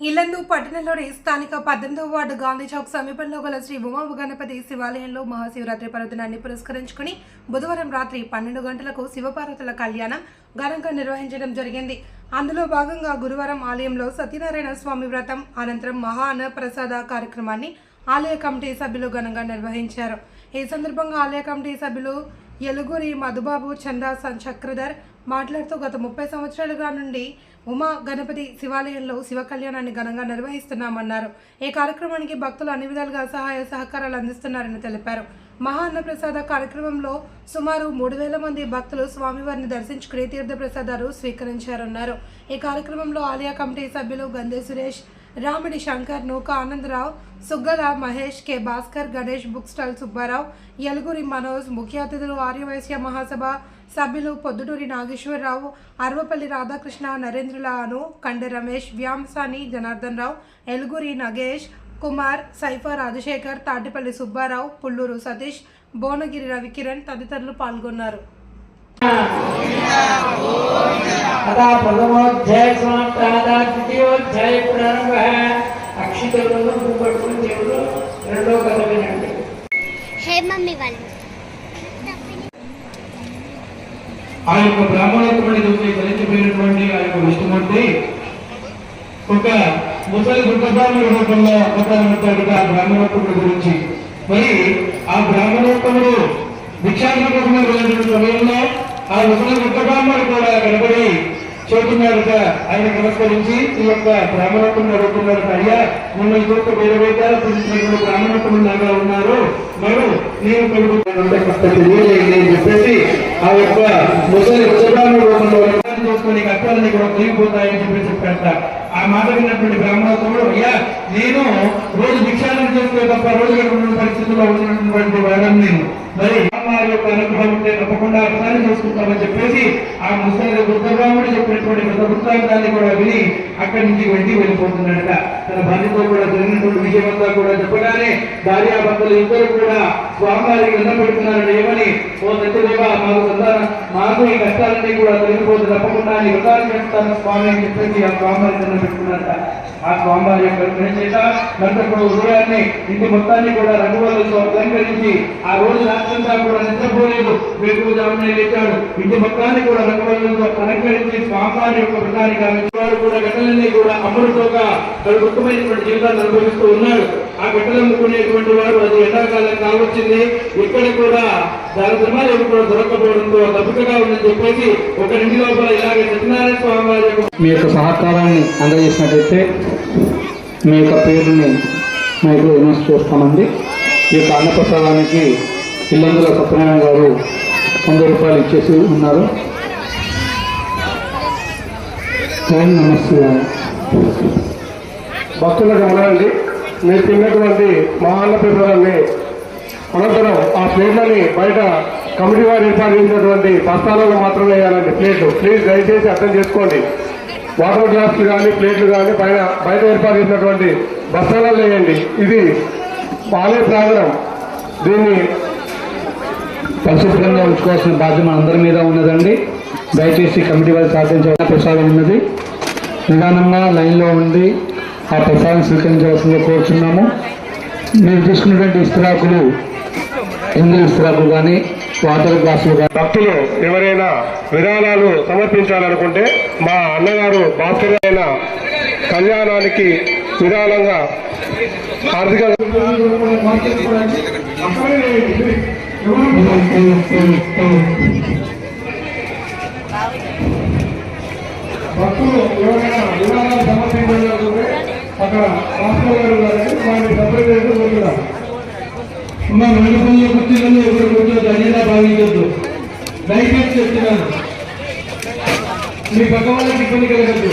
ఇల్లందు పట్టణంలోని స్థానిక పద్దెనిమిదవ వార్డు గాంధీ చౌక్ సమీపంలో గల శ్రీ ఉమా గణపతి శివాలయంలో మహాశివరాత్రి పర్వదినాన్ని పురస్కరించుకుని బుధవారం రాత్రి పన్నెండు గంటలకు శివపార్వతుల కళ్యాణం ఘనంగా నిర్వహించడం జరిగింది. అందులో భాగంగా గురువారం ఆలయంలో సత్యనారాయణ స్వామి వ్రతం అనంతరం మహా అన్న ప్రసాద కార్యక్రమాన్ని ఆలయ కమిటీ సభ్యులు ఘనంగా నిర్వహించారు. ఈ సందర్భంగా ఆలయ కమిటీ సభ్యులు ఎలుగురి మధుబాబు చందా సన్ చక్రధర్ మాట్లాడుతూ గత ముప్పై సంవత్సరాలుగా నుండి ఉమా గణపతి శివాలయంలో శివ కళ్యాణాన్ని ఘనంగా నిర్వహిస్తున్నామన్నారు. ఈ కార్యక్రమానికి భక్తులు అన్ని విధాలుగా సహాయ సహకారాలు అందిస్తున్నారని తెలిపారు. మహా అన్నప్రసాద కార్యక్రమంలో సుమారు మూడు వేల మంది భక్తులు స్వామివారిని దర్శించుకుని తీర్థ ప్రసాదాలు స్వీకరించారన్నారు. ఈ కార్యక్రమంలో ఆలయ కమిటీ సభ్యులు గందే Suresh Ramidi Shankar Nooka Anandarao Suggala Mahesh K Bhaskar Ganesh book stall Subbarao Yaluguri Manoj ముఖ్య అతిథులు ఆర్యవైశ్య మహాసభ సభ్యులు పొద్దుటూరి నాగేశ్వరరావు అరవపల్లి రాధాకృష్ణ నరేంద్రలాను కండె రమేష్ వ్యాంసాని జనార్దన్ రావు ఎలుగురి నగేష్ కుమార్ సైఫా రాజశేఖర్ తాటిపల్లి సుబ్బారావు పుల్లూరు సతీష్ భువనగిరి రవికిరణ్ తదితరులు పాల్గొన్నారు. तथा प्रथमोध्याय समाप्ताः द्वितीयोध्याय प्रारम्भः అక్షితలను పట్టుకుని దేవుడు రెండో కథ వినండి హే మమ్మీ వాళ్ళు ఆ యొక్క బ్రాహ్మణోత్తముడి నుంచి కలిసిపోయినటువంటి ఆ యొక్క విష్ణుమూర్తి ఒక ముసలి గుట్టబ్రాహ్మణ రూపంలో అవతారమవుతాడుగా ఆ బ్రాహ్మణోత్తముడి గురించి మరి ఆ బ్రాహ్మణోత్తముడు భిక్షాటన కోసం వెళ్ళిన సమయంలో ఆ ముసలి గుట్టబ్రాహ్మణుడు కూడా కనబడి చెబుతున్నాడుట ఆయన నమస్కరించి ఈ యొక్క బ్రాహ్మణత్వం అడుగుతున్నాడు అయ్యా మిమ్మల్ని చూస్తే వేరే వేదాలు పిలిచినటువంటి బ్రాహ్మణత్వం లాగా ఉన్నారు. మరి నేను తెలియజేయండి అని చెప్పేసి ఆ యొక్క ముసలి ఉత్తరాలు రూపంలో చేసుకుని కష్టాలని కూడా తొలగిపోతాయని చెప్పి చెప్పాట ఆ మాట విన్నటువంటి బ్రాహ్మణత్వంలో అయ్యా నేను రోజు భిక్షాలను చేస్తే తప్ప రోజు గడుపుతున్న పరిస్థితుల్లో ఉన్నటువంటి వాడని నేను. మరి వారి యొక్క అనుగ్రహం ఉంటే తప్పకుండా ఒకసారి చేసుకుంటామని చెప్పేసి ఆ ముసలి బుద్ధబ్రాహ్మణుడు చెప్పినటువంటి గత వృత్తాంతాన్ని కూడా విని అక్కడి నుంచి వెళ్ళి వెళ్ళిపోతున్నాడట. తన భార్యతో కూడా జరిగినటువంటి విజయమంతా కూడా చెప్పగానే భార్యాభర్తలు ఇద్దరు కూడా స్వామివారికి కింద పెడుతున్నారని ఏమని ఓ సత్యదేవ మాకు సంతాన మాకు ఈ కష్టాలన్నీ కూడా తొలగిపోతే తప్పకుండా నీ వ్రతాలు చేస్తాను స్వామి అని చెప్పేసి ఆ స్వామివారి కింద పెట్టుకున్నారట. ఆ స్వామివారి యొక్క చేత నర్తకుడు ఉదయాన్నే ఇంటి మొత్తాన్ని కూడా రంగువలతో అలంకరించి ఆ రోజు రాత్రంతా కూడా నిద్రపోలేదు వేకుజామునే లేచాడు. ఇంటి మొత్తాన్ని కూడా రంగవల్లంతో అలంకరించి స్వామివారి యొక్క వ్రతానికి వారు కూడా గట్టలన్నీ కూడా అమృతోగా తన ఉత్తమైనటువంటి జీవితాన్ని అనుభవిస్తూ ఉన్నాడు ఆ గట్టలు అమ్ముకునేటువంటి వారు అది ఎండాకాలం కావచ్చింది. ఇక్కడ కూడా దాని ధర్మాలు ఎవరు కూడా దొరకపోవడంతో తప్పుగా ఉందని చెప్పేసి ఒక ఇంటి లోపల ఇలాగే సత్యనారాయణ స్వామి వారి మీ యొక్క సహకారాన్ని అందజేసినట్లయితే మీ యొక్క పేరుని మీకు విమర్శ చేస్తామండి ఈ యొక్క అన్నప్రసాదానికి ఇల్లందుల సత్యనారాయణ గారు వంద రూపాయలు ఇచ్చేసి ఉన్నారు. నమస్తే భక్తులకు మనరండి మీరు తిన్నటువంటి మహాన్న ప్రసాదాన్ని అనంతరం ఆ ప్లేట్లని బయట కమిటీ వారు ఏర్పాటు చేసినటువంటి బస్తాలలో మాత్రమే వేయాలండి ప్లేట్లు. ప్లీజ్ దయచేసి అర్థం చేసుకోండి. వాటర్ గ్లాసులు కానీ ప్లేట్లు కానీ పైన బయట ఏర్పాటు చేసినటువంటి బస్తాలలో వేయండి. ఇది బాలే ప్రాంగణం. దీన్ని పరిశుభ్రంగా ఉంచుకోవాల్సిన బాధ్యత మన అందరి మీద ఉన్నదండి. దయచేసి కమిటీ వారి సాధించే ప్రసాదం ఉన్నది. నిదానంగా లైన్లో ఉండి ఆ ప్రసాదం స్వీకరించవలసిందిగా కోరుచున్నాము. మీరు తీసుకున్నటువంటి ఇస్త్రాకులు హిందూ ఇస్త్రాకులు కానీ వాటర్ గ్లాసులు కానీ భక్తులు ఎవరైనా విరాళాలు సమర్పించాలనుకుంటే మా అన్నగారు భాస్కర్ అయిన కళ్యాణానికి విరాళంగా ఆర్థిక భక్తులు ఎవరైనా వివాహాలు సమర్పించాలనుకుంటే అక్కడ భాస్కర్ గారు ఉన్నారండి వారిని సపరేట్ చేసి ఉన్న మా మండపంలో కూర్చోని ఎవరు కూర్చోదు అజెండా భావించద్దు దయచేసి చెప్తున్నాను మీ పక్క వాళ్ళకి ఇబ్బంది కలగద్దు.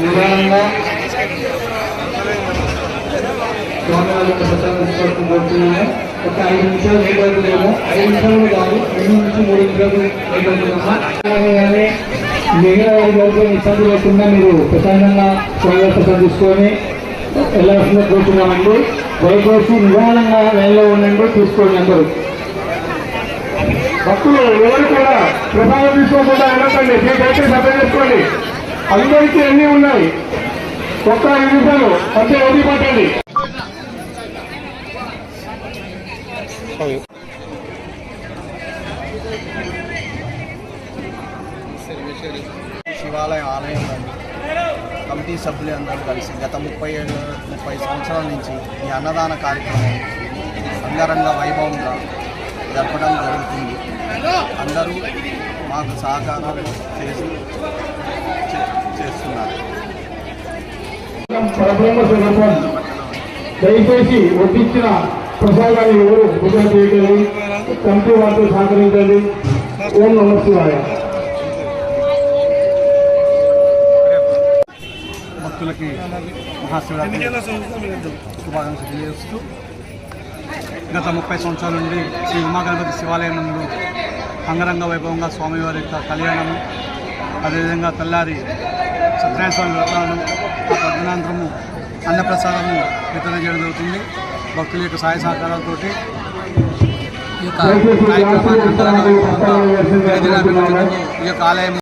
నిదానంగా. స్వామివారి యొక్క ప్రసాదం తీసుకోవడం కోరుతున్నాను ఒక ఐదు నిమిషాలు లేట్ అవుతుందేమో ఐదు నిమిషాలు కాదు రెండు నుంచి మూడు నిమిషాలు లేట్ అవుతుందమ్మా అలాగే మిగిలిన వారి వరకు ఇబ్బంది లేకుండా మీరు ప్రశాంతంగా స్వామివారి ప్రసాదం తీసుకొని వెళ్ళాల్సిందిగా కోరుతున్నామండి దయచేసి నిదానంగా లైన్లో ఉండండి తీసుకోండి అందరూ. భక్తులు ఎవరు కూడా ప్రసాదం తీసుకోకుండా వెళ్ళకండి మీకైతే సభ చేసుకోండి అందరికీ అన్ని ఉన్నాయి. ఒక్క ఐదు నిమిషాలు. అంతే వదిలి పట్టండి. శివాలయం ఆలయం అండి. కమిటీ సభ్యులు అందరూ కలిసి గత ముప్పై ఏడు ముప్పై సంవత్సరాల నుంచి ఈ అన్నదాన కార్యక్రమం అంగరంగ వైభవంగా జరపడం జరుగుతుంది. అందరూ మాకు సహకారాలు చేసి చేస్తున్నారు. దయచేసి వడ్డించిన ప్రసాదాన్ని ఎవరు కమిటీ వారితో ఓం భక్తులకి మహాశివరాత్రి శుభాకాంక్షలు తెలియజేస్తూ గత ముప్పై సంవత్సరాల నుండి శ్రీ ఉమాగణపతి శివాలయం నందు అంగరంగ వైభవంగా స్వామివారి యొక్క కళ్యాణము అదేవిధంగా తెల్లారి సత్యనారాయణ స్వామి వ్రతాలు ఆ తదనంతరము అన్నప్రసాదము వితరణ చేయడం జరుగుతుంది. భక్తుల యొక్క సహాయ సహకారాలతోటి ఈ యొక్క కార్యక్రమాన్ని ఈ యొక్క ఆలయం